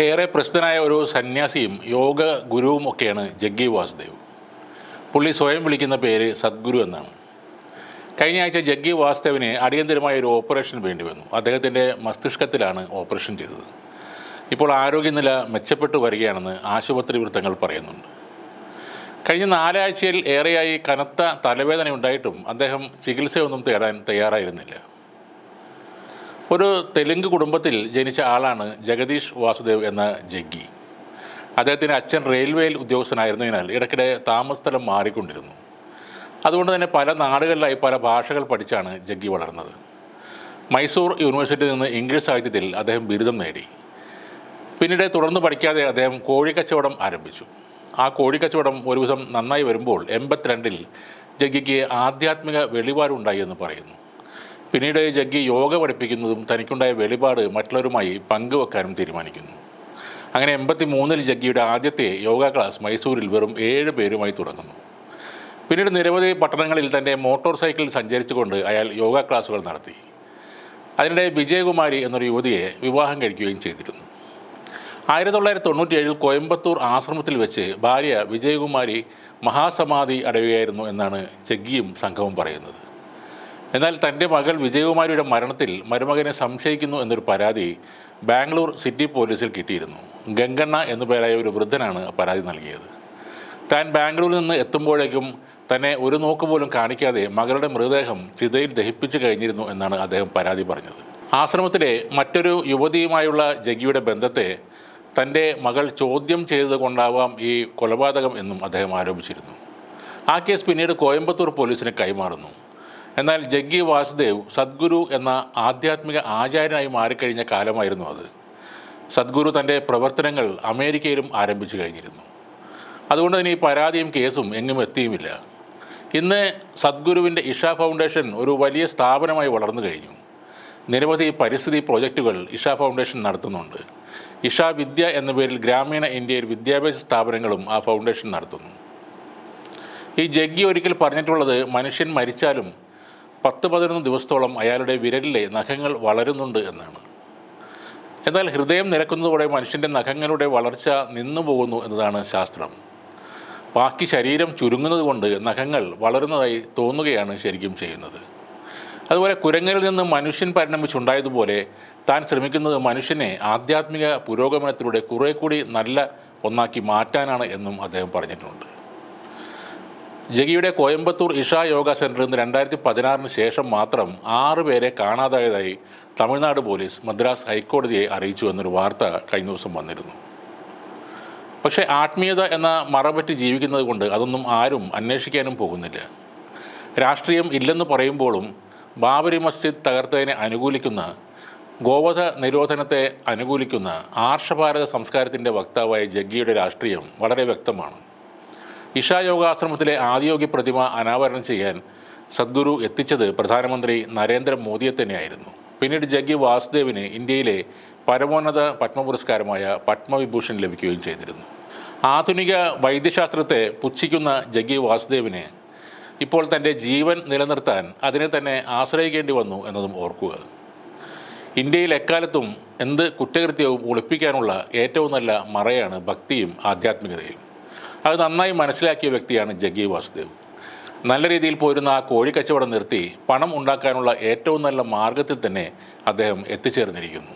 ഏറെ പ്രസിദ്ധനായ ഒരു സന്യാസിയും യോഗ ഗുരുവും ഒക്കെയാണ് ജഗ്ഗി വാസുദേവ്. പുള്ളി സ്വയം വിളിക്കുന്ന പേര് സദ്ഗുരു എന്നാണ്. കഴിഞ്ഞ ആഴ്ച ജഗ്ഗി വാസുദേവിന് അടിയന്തരമായ ഒരു ഓപ്പറേഷൻ വേണ്ടി വന്നു. അദ്ദേഹത്തിന്റെ മസ്തിഷ്കത്തിലാണ് ഓപ്പറേഷൻ ചെയ്തത്. ഇപ്പോൾ ആരോഗ്യനില മെച്ചപ്പെട്ടു വരികയാണെന്ന് ആശുപത്രി വൃത്തങ്ങൾ പറയുന്നുണ്ട്. കഴിഞ്ഞ നാലാഴ്ചയിൽ ഏറെയായി കനത്ത തലവേദന ഉണ്ടായിട്ടും അദ്ദേഹം ചികിത്സയൊന്നും തേടാൻ തയ്യാറായിരുന്നില്ല. ഒരു തെലുങ്ക് കുടുംബത്തിൽ ജനിച്ച ആളാണ് ജഗദീഷ് വാസുദേവ് എന്ന ജഗ്ഗി. അദ്ദേഹത്തിന്റെ അച്ഛൻ റെയിൽവേയിൽ ഉദ്യോഗസ്ഥനായിരുന്നതിനാൽ ഇടയ്ക്കിടെ താമസസ്ഥലം മാറിക്കൊണ്ടിരുന്നു. അതുകൊണ്ട് തന്നെ പല നാടുകളിലായി പല ഭാഷകൾ പഠിച്ചാണ് ജഗ്ഗി വളർന്നത്. മൈസൂർ യൂണിവേഴ്സിറ്റിയിൽ നിന്ന് ഇംഗ്ലീഷ് സാഹിത്യത്തിൽ അദ്ദേഹം ബിരുദം നേടി. പിന്നീട് തുടർന്ന് പഠിക്കാതെ അദ്ദേഹം കോഴിക്കച്ചവടം ആരംഭിച്ചു. ആ കോഴിക്കച്ചവടം ഒരു ദിവസം നന്നായി വരുമ്പോൾ എൺപത്തിരണ്ടിൽ ജഗ്ഗിക്ക് ആധ്യാത്മിക വെളിപാടുണ്ടായി എന്ന് പറയുന്നു. പിന്നീട് ജഗ്ഗി യോഗ പഠിപ്പിക്കുന്നതും തനിക്കുണ്ടായ വെളിപാട് മറ്റുള്ളവരുമായി പങ്കുവെക്കാനും തീരുമാനിക്കുന്നു. അങ്ങനെ എൺപത്തി മൂന്നിൽ ജഗ്ഗിയുടെ ആദ്യത്തെ യോഗ ക്ലാസ് മൈസൂരിൽ വെറും ഏഴ് പേരുമായി തുടങ്ങുന്നു. പിന്നീട് നിരവധി പട്ടണങ്ങളിൽ തന്റെ മോട്ടോർ സൈക്കിളിൽ സഞ്ചരിച്ചുകൊണ്ട് അയാൾ യോഗ ക്ലാസുകൾ നടത്തി. അതിനിടെ വിജയകുമാരി എന്നൊരു യുവതിയെ വിവാഹം കഴിക്കുകയും ചെയ്തിരുന്നു. ആയിരത്തി തൊള്ളായിരത്തി തൊണ്ണൂറ്റിയേഴിൽ കോയമ്പത്തൂർ ആശ്രമത്തിൽ വെച്ച് ഭാര്യ വിജയകുമാരി മഹാസമാധി അടയുകയായിരുന്നു എന്നാണ് ജഗ്ഗിയും സംഘവും പറയുന്നത്. എന്നാൽ തന്റെ മകൾ വിജയകുമാരിയുടെ മരണത്തിൽ മരുമകനെ സംശയിക്കുന്നു എന്നൊരു പരാതി ബാംഗ്ലൂർ സിറ്റി പോലീസിൽ കിട്ടിയിരുന്നു. ഗംഗണ്ണ എന്നു പേരായ ഒരു വൃദ്ധനാണ് പരാതി നൽകിയത്. താൻ ബാംഗ്ലൂരിൽ നിന്ന് എത്തുമ്പോഴേക്കും തന്നെ ഒരു നോക്ക് പോലും കാണിക്കാതെ മകളുടെ മൃതദേഹം ചിതയിൽ ദഹിപ്പിച്ചു കഴിഞ്ഞിരുന്നു എന്നാണ് അദ്ദേഹം പരാതി പറഞ്ഞത്. ആശ്രമത്തിലെ മറ്റൊരു യുവതിയുമായുള്ള ജഗിയുടെ ബന്ധത്തെ തന്റെ മകൾ ചോദ്യം ചെയ്തത് കൊണ്ടാവാം ഈ കൊലപാതകം എന്നും അദ്ദേഹം ആരോപിച്ചിരുന്നു. ആ കേസ് പിന്നീട് കോയമ്പത്തൂർ പോലീസിന് കൈമാറുന്നു. എന്നാൽ ജഗ്ഗി വാസുദേവ് സദ്ഗുരു എന്ന ആധ്യാത്മിക ആചാര്യനായി മാറിക്കഴിഞ്ഞ കാലമായിരുന്നു അത്. സദ്ഗുരു തന്റെ പ്രവർത്തനങ്ങൾ അമേരിക്കയിലും ആരംഭിച്ചു കഴിഞ്ഞിരുന്നു. അതുകൊണ്ട് തന്നെ ഈ പരാതിയും കേസും എങ്ങും എത്തിയുമില്ല. ഇന്ന് സദ്ഗുരുവിന്റെ ഇഷ ഫൗണ്ടേഷൻ ഒരു വലിയ സ്ഥാപനമായി വളർന്നു കഴിഞ്ഞു. നിരവധി പരിസ്ഥിതി പ്രോജക്റ്റുകൾ ഇഷ ഫൗണ്ടേഷൻ നടത്തുന്നുണ്ട്. ഇഷ വിദ്യ എന്ന പേരിൽ ഗ്രാമീണ ഇന്ത്യയിൽ വിദ്യാഭ്യാസ സ്ഥാപനങ്ങളും ആ ഫൗണ്ടേഷൻ നടത്തുന്നു. ഈ ജഗ്ഗി ഒരിക്കൽ പറഞ്ഞിട്ടുള്ളത് മനുഷ്യൻ മരിച്ചാലും പത്ത് പതിനൊന്ന് ദിവസത്തോളം അയാളുടെ വിരലിലെ നഖങ്ങൾ വളരുന്നുണ്ട് എന്നാണ്. എന്നാൽ ഹൃദയം നിരക്കുന്നതോടെ മനുഷ്യന്റെ നഖങ്ങളുടെ വളർച്ച നിന്നു പോകുന്നു എന്നതാണ് ശാസ്ത്രം. ബാക്കി ശരീരം ചുരുങ്ങുന്നത് കൊണ്ട് നഖങ്ങൾ വളരുന്നതായി തോന്നുകയാണ് ശരിക്കും ചെയ്യുന്നത്. അതുപോലെ കുരങ്ങനിൽ നിന്ന് മനുഷ്യൻ പരിണമിച്ചുണ്ടായതുപോലെ താൻ ശ്രമിക്കുന്നത് മനുഷ്യനെ ആധ്യാത്മിക പുരോഗമനത്തിലൂടെ കുറേ കൂടി നല്ല ഒന്നാക്കി മാറ്റാനാണ് എന്നും അദ്ദേഹം പറഞ്ഞിട്ടുണ്ട്. ജഗിയുടെ കോയമ്പത്തൂർ ഇഷ യോഗ സെന്ററിൽ നിന്ന് രണ്ടായിരത്തി പതിനാറിന് ശേഷം മാത്രം ആറ് പേരെ കാണാതായതായി തമിഴ്നാട് പോലീസ് മദ്രാസ് ഹൈക്കോടതിയെ അറിയിച്ചു എന്നൊരു വാർത്ത കഴിഞ്ഞ ദിവസം വന്നിരുന്നു. പക്ഷേ ആത്മീയത എന്ന മറപറ്റി ജീവിക്കുന്നത് കൊണ്ട് അതൊന്നും ആരും അന്വേഷിക്കാനും പോകുന്നില്ല. രാഷ്ട്രീയം ഇല്ലെന്ന് പറയുമ്പോഴും ബാബരി മസ്ജിദ് തകർത്തതിനെ അനുകൂലിക്കുന്ന ഗോവധ നിരോധനത്തെ അനുകൂലിക്കുന്ന ആർഷഭാരത സംസ്കാരത്തിന്റെ വക്താവായ ജഗ്ഗിയുടെ രാഷ്ട്രീയം വളരെ വ്യക്തമാണ്. ഇഷ യോഗാശ്രമത്തിലെ ആദിയോഗി പ്രതിമ അനാവരണം ചെയ്യാൻ സദ്ഗുരു എത്തിച്ചത് പ്രധാനമന്ത്രി നരേന്ദ്രമോദിയെ തന്നെയായിരുന്നു. പിന്നീട് ജഗ്ഗി വാസുദേവിന് ഇന്ത്യയിലെ പരമോന്നത പത്മപുരസ്കാരമായ പത്മവിഭൂഷൺ ലഭിക്കുകയും ചെയ്തിരുന്നു. ആധുനിക വൈദ്യശാസ്ത്രത്തെ പുച്ഛിക്കുന്ന ജഗ്ഗി വാസുദേവിന് ഇപ്പോൾ തന്റെ ജീവൻ നിലനിർത്താൻ അതിനെ തന്നെ ആശ്രയിക്കേണ്ടി വന്നു എന്നതും ഓർക്കുക. ഇന്ത്യയിൽ എക്കാലത്തും എന്ത് കുറ്റകൃത്യവും ഒളിപ്പിക്കാനുള്ള ഏറ്റവും നല്ല മറയാണ് ഭക്തിയും ആധ്യാത്മികതയും. അത് നന്നായി മനസ്സിലാക്കിയ വ്യക്തിയാണ് ജഗ്ഗി വാസുദേവ്. നല്ല രീതിയിൽ പോരുന്ന ആ കോഴിക്കച്ചവടം നിർത്തി പണം ഉണ്ടാക്കാനുള്ള ഏറ്റവും നല്ല മാർഗത്തിൽ തന്നെ അദ്ദേഹം എത്തിച്ചേർന്നിരിക്കുന്നു.